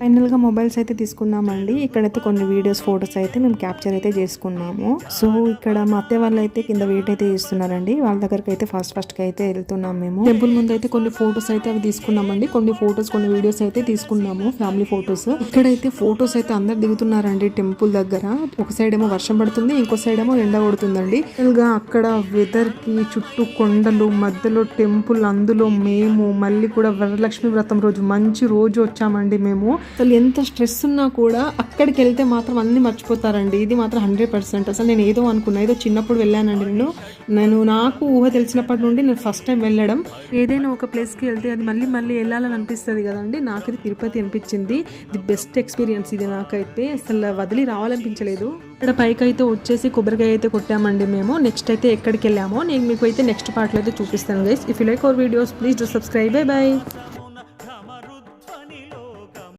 ఫైనల్గా మొబైల్స్ అయితే తీసుకున్నామండి. ఇక్కడైతే కొన్ని వీడియోస్ ఫొటోస్ అయితే మేము క్యాప్చర్ అయితే చేసుకున్నాము. సో ఇక్కడ మా అత్తే వాళ్ళు అయితే కింద వెయిట్ అయితే చేస్తున్నారండి. వాళ్ళ దగ్గరికి అయితే ఫస్ట్ ఫస్ట్కి అయితే వెళ్తున్నాం మేము. టెంపుల్ ముందు అయితే కొన్ని ఫొటోస్ అయితే అవి తీసుకున్నామండి. కొన్ని ఫొటోస్ కొన్ని వీడియోస్ అయితే తీసుకున్నాము ఫ్యామిలీ ఫొటోస్. ఇక్కడైతే ఫొటోస్ అయితే అందరు దిగుతున్నారండి టెంపుల్ దగ్గర. ఒక సైడ్ ఏమో వర్షం పడుతుంది ఇంకో సైడ్ ఏమో ఎండ కొడుతుందండి. గా అక్కడ వెదర్కి చుట్టూ కొండలు మధ్యలో టెంపుల్ అందులో మేము మళ్ళీ కూడా వరలక్ష్మి వ్రతం రోజు మంచి రోజు వచ్చామండి మేము. అసలు ఎంత స్ట్రెస్ ఉన్నా కూడా అక్కడికి వెళ్తే మాత్రం అన్ని మర్చిపోతారండి. ఇది మాత్రం హండ్రెడ్ పర్సెంట్. అసలు నేను ఏదో అనుకున్నా ఏదో చిన్నప్పుడు వెళ్ళానండి నేను. నేను నాకు ఊహ తెలిసినప్పటి నుండి నేను ఫస్ట్ టైం వెళ్ళడం. ఏదైనా ఒక ప్లేస్కి వెళ్తే అది మళ్ళీ మళ్ళీ వెళ్ళాలని అనిపిస్తుంది కదండి. నాకు ఇది తిరుపతి అనిపించింది. ది బెస్ట్ ఎక్స్పీరియన్స్ ఇది నాకైతే. అసలు వదిలి రావాలనిపించలేదు. ఇక్కడ పైకి అయితే వచ్చేసి కొబ్బరికాయ అయితే కొట్టామండి మేము. నెక్స్ట్ అయితే ఎక్కడికి వెళ్ళామో నేను మీకు అయితే నెక్స్ట్ పార్ట్లో అయితే చూపిస్తాను guys if you like our videos please do subscribe bye bye